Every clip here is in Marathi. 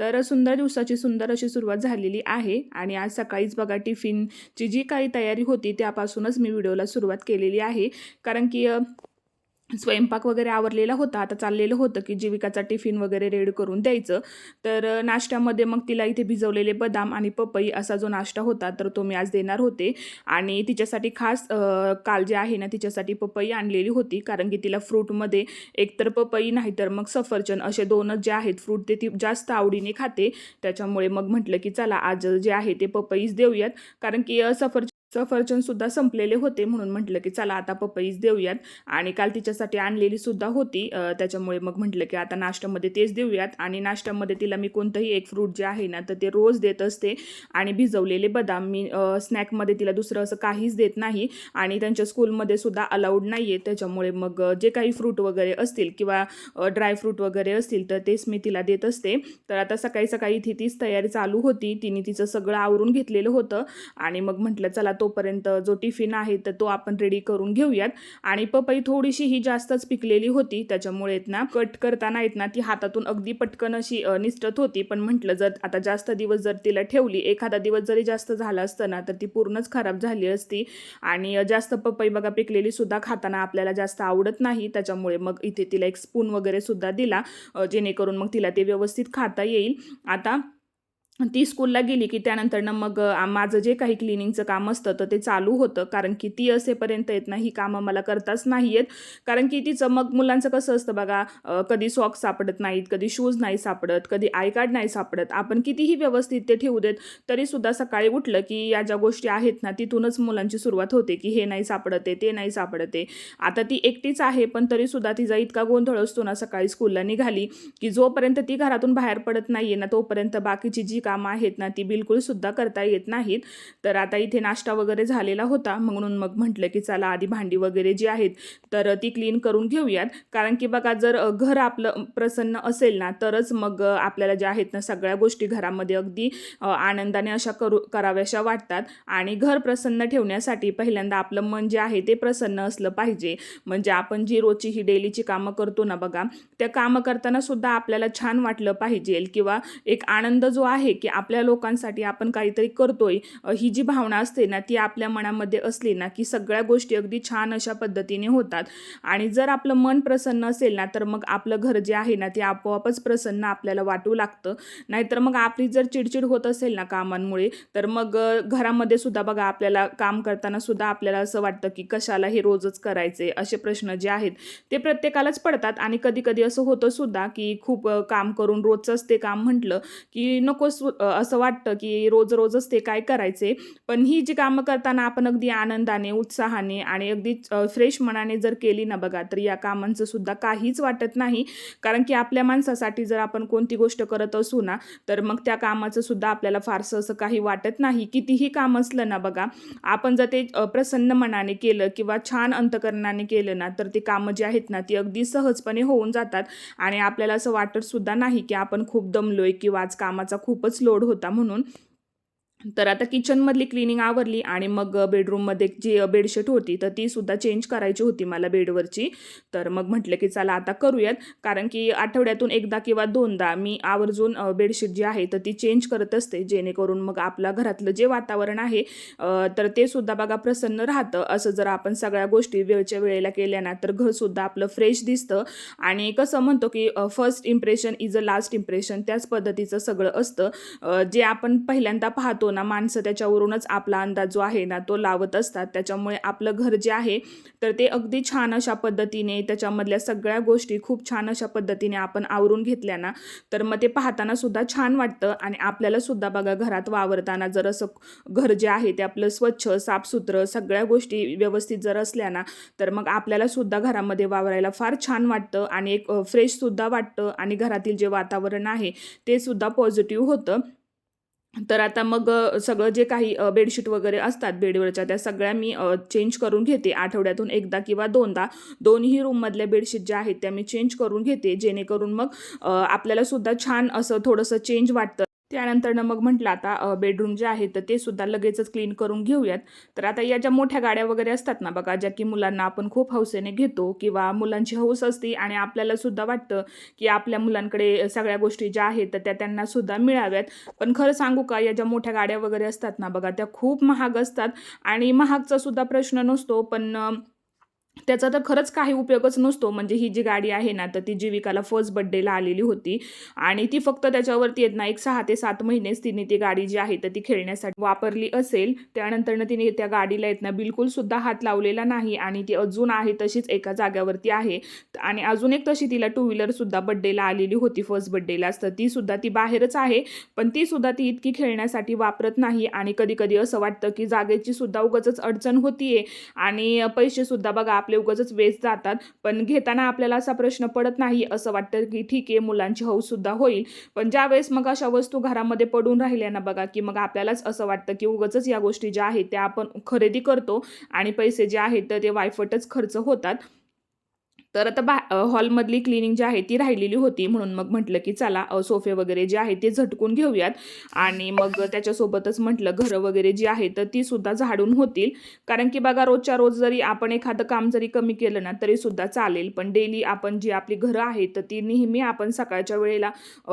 तर सुंदर दिवसाची सुंदर अशी सुरुवात झालेली आहे. आणि आज सकाळीच बघा टिफिनची जी काही तयारी होती त्यापासूनच मी व्हिडिओला सुरुवात केलेली आहे. कारण की स्वयंपाक वगैरे आवरलेला होता. आता चाललेलं होतं की जीविकाचा टिफिन वगैरे रेड करून द्यायचं. तर नाश्त्यामध्ये मग तिला इथे भिजवलेले बदाम आणि पपई असा जो नाश्ता होता तर तो मी आज देणार होते. आणि तिच्यासाठी खास काल जे आहे ना तिच्यासाठी पपई आणलेली होती. कारण की तिला फ्रूटमध्ये एकतर पपई नाही तर मग सफरचंद असे दोनच जे आहेत फ्रूट ते ती जास्त आवडीने खाते. त्याच्यामुळे मग म्हटलं की चला आज जे आहे ते पपईच देऊयात. कारण की सफरचंद सफरचंदसुद्धा संपलेले होते म्हणून म्हटलं की चला आता पपईच देऊयात. आणि काल तिच्यासाठी आणलेली सुद्धा होती. त्याच्यामुळे मग म्हटलं की आता नाश्त्यामध्ये तेच देऊयात. आणि नाश्त्यामध्ये तिला मी कोणतंही एक फ्रूट जे आहे ना तर ते रोज देत असते. आणि भिजवलेले बदाम मी स्नॅकमध्ये तिला दुसरं असं काहीच देत नाही. आणि त्यांच्या स्कूलमध्ये सुद्धा अलाउड नाही आहे त्याच्यामुळे मग जे काही फ्रूट वगैरे असतील किंवा ड्रायफ्रूट वगैरे असतील तर तेच मी तिला देत असते. तर आता सकाळी सकाळी इथे तीच तयारी चालू होती. तिने तिचं सगळं आवरून घेतलेलं होतं. आणि मग म्हटलं चला तो तोपर्यंत जो टिफिन आहे तर तो आपण रेडी करून घेऊयात. आणि पपई थोडीशी ही जास्तच पिकलेली होती. त्याच्यामुळे आहेत ना कट करताना आहेत ना ती हातातून अगदी पटकन अशी निसटत होती. पण म्हटलं जर आता जास्त दिवस जर तिला ठेवली एखादा दिवस जरी जास्त झाला असतं ना तर ती पूर्णच खराब झाली असती. आणि जास्त पपई बघा पिकलेली सुद्धा खाताना आपल्याला जास्त आवडत नाही. त्याच्यामुळे मग इथे तिला एक स्पून वगैरे सुद्धा दिला जेणेकरून मग तिला ते व्यवस्थित खाता येईल. आता ती स्कूलला गेली की त्यानंतरनं मग माझं जे काही क्लिनिंगचं काम असतं तर ते चालू होतं. कारण की ती असेपर्यंत येत नाही ही कामं मला करताच नाही आहेत कारण की तिचं मग मुलांचं कसं असतं बघा कधी सॉक्स सापडत नाहीत कधी शूज नाही सापडत कधी आय कार्ड नाही सापडत. आपण कितीही व्यवस्थित ते ठेवू देत तरीसुद्धा सकाळी उठलं की या ज्या गोष्टी आहेत ना तिथूनच मुलांची सुरुवात होते की हे नाही सापडते ते नाही सापडते. आता ती एकटीच आहे पण तरीसुद्धा तिचा इतका गोंधळ असतो ना सकाळी स्कूलला निघाली की जोपर्यंत ती घरातून बाहेर पडत नाही आहे ना तोपर्यंत बाकीची जी कामं आहेत ना ती बिलकुल सुद्धा करता येत नाहीत. तर आता इथे नाश्ता वगैरे झालेला होता. म्हणून मग म्हटलं की चला आधी भांडी वगैरे जी आहेत तर ती क्लीन करून घेऊयात. कारण की बघा जर घर आपलं प्रसन्न असेल ना तरच मग आपल्याला ज्या आहेत ना सगळ्या गोष्टी घरामध्ये अगदी आनंदाने अशा करू कराव्याशा वाटतात. आणि घर प्रसन्न ठेवण्यासाठी पहिल्यांदा आपलं मन जे आहे ते प्रसन्न असलं पाहिजे. म्हणजे आपण जी रोजची ही डेलीची कामं करतो ना बघा त्या कामं करताना सुद्धा आपल्याला छान वाटलं पाहिजे. किंवा एक आनंद जो आहे की आपल्या लोकांसाठी आपण काहीतरी करतोय. ही जी भावना असते ना ती आपल्या मनामध्ये असली ना की सगळ्या गोष्टी अगदी छान अशा पद्धतीने होतात. आणि जर आपलं मन प्रसन्न असेल ना तर मग आपलं घर जे आहे ना ते आपोआपच प्रसन्न आपल्याला वाटू लागतं. नाहीतर मग आपली जर चिडचिड होत असेल ना कामांमुळे तर मग घरामध्ये सुद्धा बघा आपल्याला काम करताना सुद्धा आपल्याला असं वाटतं की कशाला हे रोजच करायचे असे प्रश्न जे आहेत ते प्रत्येकालाच पडतात. आणि कधी कधी असं होतं सुद्धा की खूप काम करून रोजचंच ते काम म्हटलं की नको असं वाटतं की रोज रोजच ते काय करायचे. पण ही जी कामं करताना आपण अगदी आनंदाने उत्साहाने आणि अगदी फ्रेश मनाने जर केली ना बघा तर या कामांचं सुद्धा काहीच वाटत नाही. कारण की आपल्या माणसासाठी जर आपण कोणती गोष्ट करत असू ना तर मग त्या कामाचं सुद्धा आपल्याला फारसं असं काही वाटत नाही. कितीही काम असलं ना बघा आपण जर ते प्रसन्न मनाने केलं किंवा छान अंतकरणाने केलं ना तर ती कामं जी आहेत ना ती अगदी सहजपणे होऊन जातात. आणि आपल्याला असं वाटत सुद्धा नाही की आपण खूप दमलोय किंवा आज कामाचा खूपच लोड होता म्हणून तर आता किचनमधली क्लिनिंग आवरली आणि मग बेडरूममध्ये जी बेडशीट होती तर ती सुद्धा चेंज करायची होती मला बेडवरची. तर मग म्हटलं की चला आता करूयात. कारण की आठवड्यातून एकदा किंवा दोनदा मी आवर्जून बेडशीट जी आहे तर ती चेंज करत असते. जेणेकरून मग आपला घरातलं जे वातावरण आहे तर ते सुद्धा बघा प्रसन्न राहतं. असं जर आपण सगळ्या गोष्टी वेळच्या वेळेला केल्या ना तर घरसुद्धा आपलं फ्रेश दिसतं. आणि कसं म्हणतो की first impression is a last impression त्याच पद्धतीचं सगळं असतं. जे आपण पहिल्यांदा पाहतो ना माणसं त्याच्यावरूनच आपला अंदाज जो आहे ना तो लावत असतात. त्याच्यामुळे आपलं घर जे आहे तर ते अगदी छान अशा पद्धतीने त्याच्यामधल्या सगळ्या गोष्टी खूप छान अशा पद्धतीने आपण आवरून घेतल्या ना तर मग ते पाहताना सुद्धा छान वाटतं. आणि आपल्याला सुद्धा बघा घरात वावरताना जर असं घर जे आहे ते आपलं स्वच्छ साफसुथरं सगळ्या गोष्टी व्यवस्थित जर असल्या ना तर मग आपल्याला सुद्धा घरामध्ये वावरायला फार छान वाटतं. आणि एक फ्रेशसुद्धा वाटतं. आणि घरातील जे वातावरण आहे ते सुद्धा पॉझिटिव्ह होतं. तर आता मग सगळं जे काही बेडशीट वगैरे असतात बेडवरच्या त्या सगळ्या मी चेंज करून घेते. आठवड्यातून एकदा किंवा दोनदा. दोन्ही रूममधल्या बेडशीट ज्या आहेत त्या मी चेंज करून घेते. जेणेकरून मग आपल्याला सुद्धा छान असं थोडंसं चेंज वाटतं. त्यानंतरनं मग म्हटलं आता बेडरूम जे आहे तर ते सुद्धा लगेचच क्लीन करून घेऊयात. तर आता या ज्या मोठ्या गाड्या वगैरे असतात ना बघा ज्या की मुलांना आपण खूप हौसेने घेतो किंवा मुलांची हौस असते आणि आपल्याला सुद्धा वाटतं की आपल्या मुलांकडे सगळ्या गोष्टी ज्या आहेत तर त्या त्यांना सुद्धा मिळाव्यात. पण खरं सांगू का या ज्या मोठ्या गाड्या वगैरे असतात ना बघा त्या खूप महाग असतात आणि महागचा सुद्धा प्रश्न नसतो. पण त्याचा तर खरंच काही उपयोगच नसतो. म्हणजे ही जी गाडी आहे ना तर ती जीविकाला फर्स्ट बड्डेला आलेली होती. आणि ती फक्त त्याच्यावरती येत ना एक सहा ते सात महिनेच तिने ती गाडी जी आहे तर ती खेळण्यासाठी वापरली असेल. त्यानंतरनं तिने त्या गाडीला येत ना बिलकुल सुद्धा हात लावलेला नाही. आणि ती अजून आहे तशीच एका जाग्यावरती आहे. आणि अजून एक तशी तिला टू व्हीलर सुद्धा बड्डेला आलेली होती फर्स्ट बड्डेलाच तर ती सुद्धा ती बाहेरच आहे. पण ती सुद्धा ती इतकी खेळण्यासाठी वापरत नाही. आणि कधी कधी असं वाटतं की जागेची सुद्धा उगाचच अडचण होतीये. आणि पैसे सुद्धा बघा आपले उगाच वेस्ट जातात. पण घेताना आपल्याला असा प्रश्न पडत नाही असं वाटतं की ठीक आहे मुलांची हौसुद्धा होईल. पण ज्यावेळेस मग अशा वस्तू घरामध्ये पडून राहिल्या ना बघा की मग आपल्यालाच असं वाटतं की उगाचच या गोष्टी ज्या आहेत त्या आपण खरेदी करतो आणि पैसे जे आहेत तर ते वायफटच खर्च होतात. तर आता बा हॉलमधली क्लिनिंग जी आहे ती राहिलेली होती म्हणून मग म्हटलं की चला सोफे वगैरे जे आहे ते झटकून घेऊयात. आणि मग त्याच्यासोबतच म्हटलं घरं वगैरे जी आहे तर ती सुद्धा झाडून होतील. कारण की बघा रोजच्या रोज जरी आपण एखादं काम जरी कमी केलं ना तरी सुद्धा चालेल. पण डेली आपण जी आपली घरं आहेत तर ती नेहमी आपण सकाळच्या वेळेला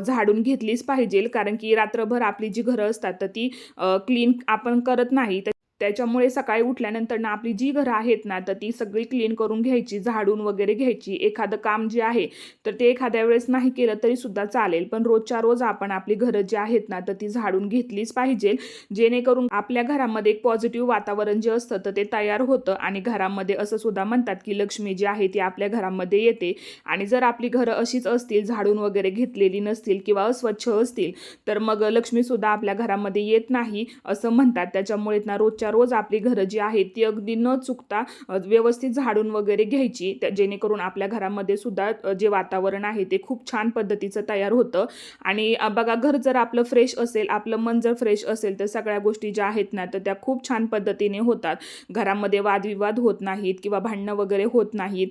झाडून घेतलीच पाहिजे कारण की रात्रभर आपली जी घरं असतात तर ती क्लीन आपण करत नाही. त्याच्यामुळे सकाळी उठल्यानंतर ना आपली जी घरं आहेत ना तर ती सगळी क्लीन करून घ्यायची झाडून वगैरे घ्यायची. एखादं काम जे आहे तर ते एखाद्या वेळेस नाही केलं तरी सुद्धा चालेल. पण रोजच्या रोज आपण आपली घरं जी आहेत ना तर ती झाडून घेतलीच पाहिजे. जेणेकरून आपल्या घरामध्ये एक पॉझिटिव्ह वातावरण जे असतं तर ते तयार होतं. आणि घरामध्ये असं सुद्धा म्हणतात की लक्ष्मी जी आहे ती आपल्या घरामध्ये येते. आणि जर आपली घरं अशीच असतील झाडून वगैरे घेतलेली नसतील किंवा अस्वच्छ असतील तर मग लक्ष्मीसुद्धा आपल्या घरामध्ये येत नाही असं म्हणतात. त्याच्यामुळे ना रोजच्या रोज आपली घरं जी आहेत ती अगदी न चुकता व्यवस्थित झाडून वगैरे घ्यायची. त्या- जेणेकरून आपल्या घरामध्ये सुद्धा जे वातावरण आहे ते खूप छान पद्धतीचं तयार होतं. आणि बघा घर जर आपलं फ्रेश असेल आपलं मन जर फ्रेश असेल तर सगळ्या गोष्टी ज्या आहेत ना तर त्या खूप छान पद्धतीने होतात. घरामध्ये वादविवाद होत नाहीत किंवा भांडणं वगैरे होत नाहीत.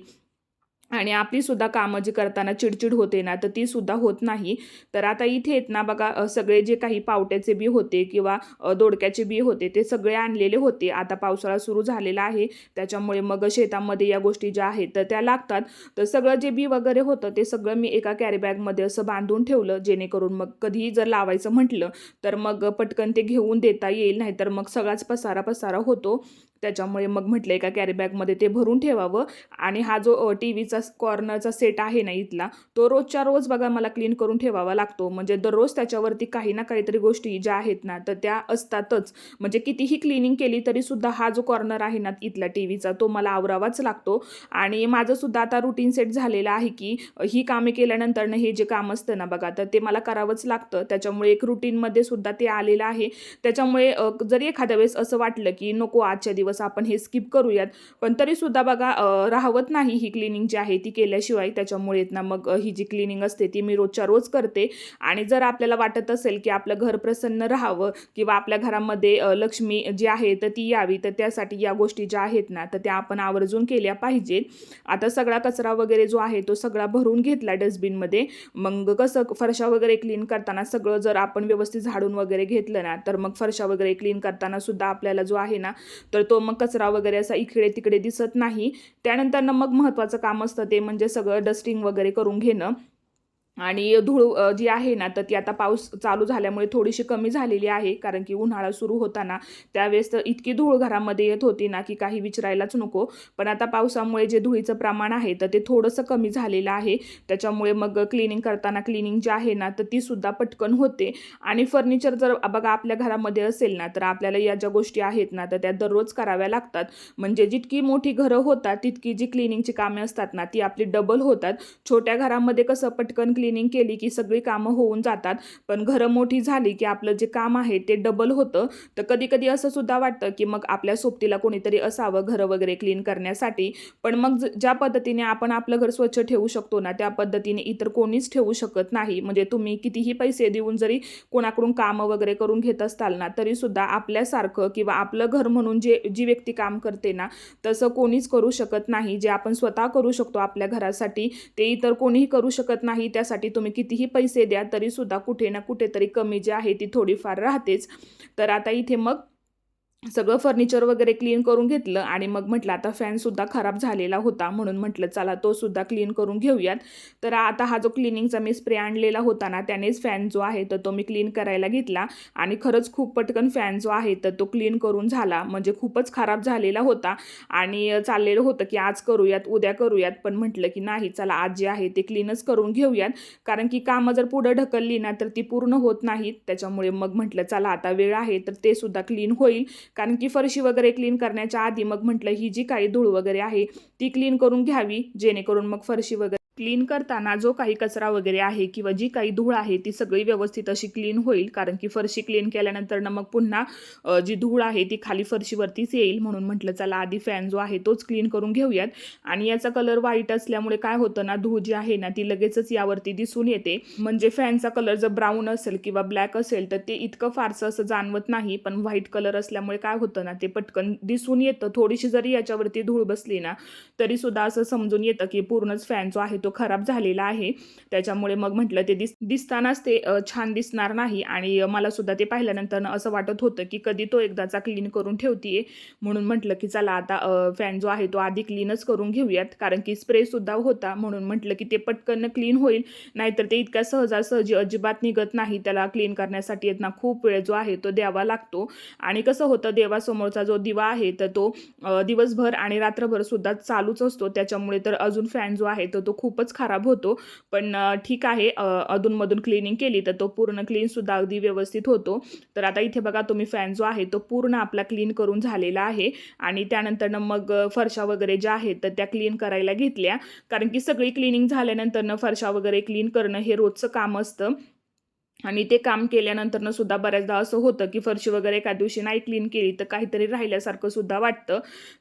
आणि आपलीसुद्धा कामं जी करताना चिडचिड होते ना तर ती सुद्धा होत नाही. तर आता इथे आहेत ना बघा सगळे जे काही पावट्याचे बी होते किंवा दोडक्याचे बी होते ते सगळे आणलेले होते. आता पावसाळा सुरू झालेला आहे. त्याच्यामुळे मग शेतामध्ये या गोष्टी ज्या आहेत तर त्या लागतात. तर सगळं जे बी वगैरे होतं ते सगळं मी एका कॅरीबॅगमध्ये असं बांधून ठेवलं जेणेकरून मग कधीही जर लावायचं म्हटलं तर मग पटकन ते घेऊन देता येईल नाही तर मग सगळाच पसारा पसारा होतो. त्याच्यामुळे मग म्हटलं एका कॅरीबॅगमध्ये ते भरून ठेवावं. आणि हा जो टी व्हीचा कॉर्नरचा सेट आहे ना इथला तो रोजच्या रोज बघा मला क्लीन करून ठेवावा लागतो. म्हणजे दररोज त्याच्यावरती काही ना काहीतरी गोष्टी ज्या आहेत ना तर त्या असतातच. म्हणजे कितीही क्लिनिंग केली तरी सुद्धा हा जो कॉर्नर आहे ना इथला टी व्हीचा तो मला आवरावाच लागतो. आणि माझं सुद्धा आता रुटीन सेट झालेलं आहे की ही कामे केल्यानंतरनं हे जे काम असतं ना बघा तर ते मला करावंच लागतं. त्याच्यामुळे एक रुटीनमध्ये सुद्धा ते आलेलं आहे. त्याच्यामुळे जरी एखाद्या वेळेस असं वाटलं की नको आजच्या दिवस आपण हे स्किप करूयात. पण तरी सुद्धा बघा राहवत नाही ही क्लिनिंग जी आहे ती केल्याशिवाय त्याच्यामुळे ना मग ही जी क्लिनिंग असते ती मी रोजच्या रोज करते. आणि जर आपल्याला वाटत असेल की आपलं घर प्रसन्न राहावं किंवा आपल्या घरामध्ये लक्ष्मी जी आहे तर ती यावी तर त्यासाठी या गोष्टी ज्या आहेत ना तर त्या आपण आवर्जून केल्या पाहिजेत. आता सगळा कचरा वगैरे जो आहे तो सगळा भरून घेतला डस्टबिनमध्ये. मग कसं फरशा वगैरे क्लीन करताना सगळं जर आपण व्यवस्थित झाडून वगैरे घेतलं ना तर मग फरशा वगैरे क्लीन करताना सुद्धा आपल्याला जो आहे ना तर तो मग कचरा वगैरे असा इकडे तिकडे दिसत नाही. त्यानंतर मग महत्त्वाचं काम असतं ते म्हणजे सगळं डस्टिंग वगैरे करून घेणं. आणि धूळ जी आहे ना तर ती आता पाऊस चालू झाल्यामुळे थोडीशी कमी झालेली आहे. कारण की उन्हाळा सुरू होताना त्यावेळेस तर इतकी धूळ घरामध्ये येत होती ना की काही विचारायलाच नको. पण आता पावसामुळे जे धुळीचं प्रमाण आहे तर ते थोडंसं कमी झालेलं आहे. त्याच्यामुळे मग क्लिनिंग करताना क्लिनिंग जी आहे ना तर ती सुद्धा पटकन होते. आणि फर्निचर जर बघा आपल्या घरामध्ये असेल ना तर आपल्याला या ज्या गोष्टी आहेत ना तर त्या दररोज कराव्या लागतात. म्हणजे जितकी मोठी घरं होतात तितकी जी क्लिनिंगची कामे असतात ना ती आपली डबल होतात. छोट्या घरामध्ये कसं पटकन क्लिनिंग क्लिनिंग केली की सगळी कामं होऊन जातात. पण घरं मोठी झाली की आपलं जे काम आहे ते डबल होतं. तर कधी कधी असं सुद्धा वाटतं की मग आपल्या सोबतीला कोणीतरी असावं घरं वगैरे क्लीन करण्यासाठी. पण मग ज्या पद्धतीने आपण आपलं घर स्वच्छ ठेवू शकतो ना त्या पद्धतीने इतर कोणीच ठेवू शकत नाही. म्हणजे तुम्ही कितीही पैसे देऊन जरी कोणाकडून कामं वगैरे करून घेत असताल ना तरी सुद्धा आपल्यासारखं किंवा आपलं घर म्हणून जे जी व्यक्ती काम करते ना तसं कोणीच करू शकत नाही. जे आपण स्वतः करू शकतो आपल्या घरासाठी ते इतर कोणीही करू शकत नाही त्यासाठी तुम्ही कितीही पैसे द्या तरी सुद्धा कुठे ना कुठेतरी कमी जी आहे ती थोडीफार राहतेच. तर आता इथे मग सगळं फर्निचर वगैरे क्लीन करून घेतलं आणि मग म्हटलं आता फॅनसुद्धा खराब झालेला होता म्हणून म्हटलं चला तोसुद्धा क्लीन करून घेऊयात. तर आता हा जो क्लिनिंगचा मी स्प्रे आणलेला होता ना त्यानेच फॅन जो आहे तर तो मी क्लीन करायला घेतला. आणि खरंच खूप पटकन फॅन जो आहे तर तो क्लीन करून झाला. म्हणजे खूपच खराब झालेला होता. आणि चाललेलं होतं की आज करूयात उद्या करूयात पण म्हटलं की नाही चला आज जे आहे ते क्लीनच करून घेऊयात. कारण की कामं जर पुढं ढकलली ना तर ती पूर्ण होत नाहीत. त्याच्यामुळे मग म्हटलं चला आता वेळ आहे तर ते सुद्धा क्लीन होईल. कारण की फरशी वगैरे क्लीन करण्याच्या आधी मग म्हटलं ही जी काही धूळ वगैरे आहे ती क्लीन करून घ्यावी जेणेकरून मग फरशी वगैरे क्लीन करताना जो काही कचरा वगैरे आहे किंवा जी काही धूळ आहे ती सगळी व्यवस्थित अशी क्लीन होईल. कारण की फरशी क्लीन केल्यानंतर ना मग पुन्हा जी धूळ आहे ती खाली फरशीवरतीच येईल म्हणून म्हटलं चला आधी फॅन जो आहे तोच क्लीन करून घेऊयात. आणि याचा कलर व्हाईट असल्यामुळे काय होतं ना धूळ जी आहे ना ती लगेचच यावरती दिसून येते. म्हणजे फॅनचा कलर जर ब्राऊन असेल किंवा ब्लॅक असेल तर ते इतकं फारसं असं जाणवत नाही. पण व्हाईट कलर असल्यामुळे काय होतं ना ते पटकन दिसून येतं. थोडीशी जरी याच्यावरती धूळ बसली ना तरीसुद्धा असं समजून येतं की पूर्णच फॅन जो आहे तो खराब झालेला आहे. त्याच्यामुळे मग म्हटलं ते दिस दिसतानाच ते छान दिसणार नाही आणि मला सुद्धा ते पाहिल्यानंतर असं वाटत होतं की कधी तो एकदाचा क्लीन करून ठेवतीये. म्हणून म्हटलं की चला आता फॅन जो आहे तो आधी क्लीनच करून घेऊयात. कारण की स्प्रे सुद्धा होता. म्हणून म्हटलं की ते पटकन क्लीन होईल. नाहीतर ते इतक्या सहजासहजी अजिबात निघत नाही. त्याला क्लीन करण्यासाठी येत ना खूप वेळ जो आहे तो द्यावा लागतो. आणि कसं होतं देवासमोरचा जो दिवा आहे तर तो दिवसभर आणि रात्रभर सुद्धा चालूच असतो. त्याच्यामुळे तर अजून फॅन जो आहे तर तो खूप खूपच खराब होतो. पण ठीक आहे अधूनमधून क्लिनिंग केली तर तो पूर्ण क्लीनसुद्धा अगदी व्यवस्थित होतो. तर आता इथे बघा तुम्ही फॅन जो आहे तो पूर्ण आपला क्लीन करून झालेला आहे. आणि त्यानंतरनं मग फरशा वगैरे ज्या आहेत तर त्या क्लीन करायला घेतल्या. कारण की सगळी क्लिनिंग झाल्यानंतरनं फरशा वगैरे क्लीन करणं हे रोजचं काम असतं. आणि ते काम केल्यानंतरनं सुद्धा बऱ्याचदा असं होतं की फरशी वगैरे एका दिवशी नाही क्लीन केली तर काहीतरी राहिल्यासारखं सुद्धा वाटतं.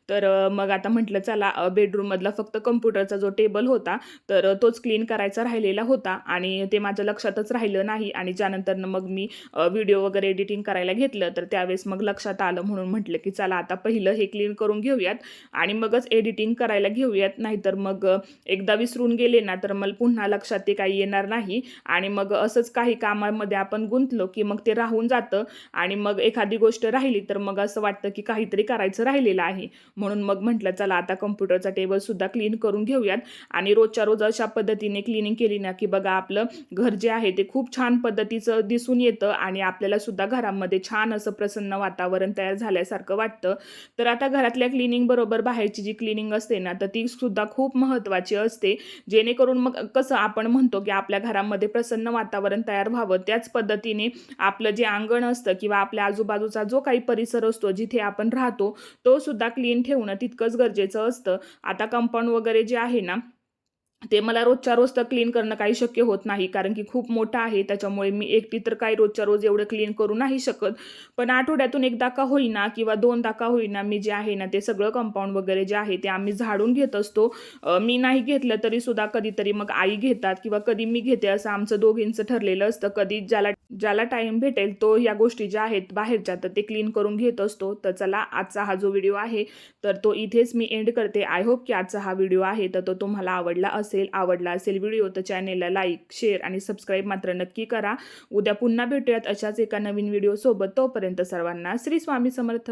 तर मग आता म्हटलं चला बेडरूममधला फक्त कम्प्युटरचा जो टेबल होता तर तोच क्लीन करायचा राहिलेला होता आणि ते माझ्या लक्षातच राहिलं नाही आणि ज्यानंतरनं मग मी व्हिडिओ वगैरे एडिटिंग करायला घेतलं तर त्यावेळेस मग लक्षात आलं म्हणून म्हटलं की चला आता पहिलं हे क्लीन करून घेऊयात आणि मगच एडिटिंग करायला घेऊयात. नाहीतर मग एकदा विसरून गेले ना तर मला पुन्हा लक्षात ते काही येणार नाही आणि मग असंच काही कामामध्ये आपण गुंतलो की मग ते राहून जातं आणि मग एखादी गोष्ट राहिली तर मग असं वाटतं की काहीतरी करायचं राहिलेलं आहे. म्हणून मग म्हटलं चला आता कम्प्युटरचा टेबल सुद्धा क्लीन करून घेऊयात. आणि रोजच्या रोज अशा पद्धतीने क्लिनिंग केली ना की बघा आपलं घर जे आहे ते खूप छान पद्धतीचं दिसून येतं आणि आपल्याला सुद्धा घरामध्ये छान असं प्रसन्न वातावरण तयार झाल्यासारखं वाटतं. तर आता घरातल्या क्लिनिंग बरोबर बाहेरची जी क्लिनिंग असते ना तर ती सुद्धा खूप महत्त्वाची असते. जेणेकरून मग कसं आपण म्हणतो की आपल्या घरामध्ये प्रसन्न वातावरण तयार व्हावं त्याच पद्धतीने आपलं जे अंगण असतं किंवा आपल्या आजूबाजूचा जो काही परिसर असतो जिथे आपण राहतो तो सुद्धा क्लीन ठेवणं तितकंच गरजेचं असतं. आता कंपाऊंड वगैरे जे आहे ना ते मला रोजच्या रोज तर क्लीन करणं काही शक्य होत नाही कारण की खूप मोठं आहे त्याच्यामुळे मी एकटी तर काही रोजच्या रोज एवढं क्लीन करू नाही शकत. पण आठवड्यातून एकदा का होईना किंवा दोनदा का होईना मी जे आहे ना ते सगळं कंपाऊंड वगैरे जे आहे ते आम्ही झाडून घेत असतो. मी नाही घेतलं तरी सुद्धा कधीतरी मग आई घेतात किंवा कधी मी घेते असं आमचं दोघींचं ठरलेलं असतं. कधी ज्याला ज्याला टाईम भेटेल तो या गोष्टी ज्या आहेत बाहेरच्या तर ते क्लीन करून घेत असतो. तर चला आजचा हा जो व्हिडिओ आहे तर तो इथेच मी एंड करते. आय होप की आजचा हा व्हिडिओ आहे तर तो तुम्हाला आवडला असेल. आवडला असेल व्हिडिओ तर चॅनेलला लाईक शेअर आणि सबस्क्राईब मात्र नक्की करा. उद्या पुन्हा भेटूयात अशाच एका नवीन व्हिडिओसोबत तोपर्यंत सर्वांना श्री स्वामी समर्थ.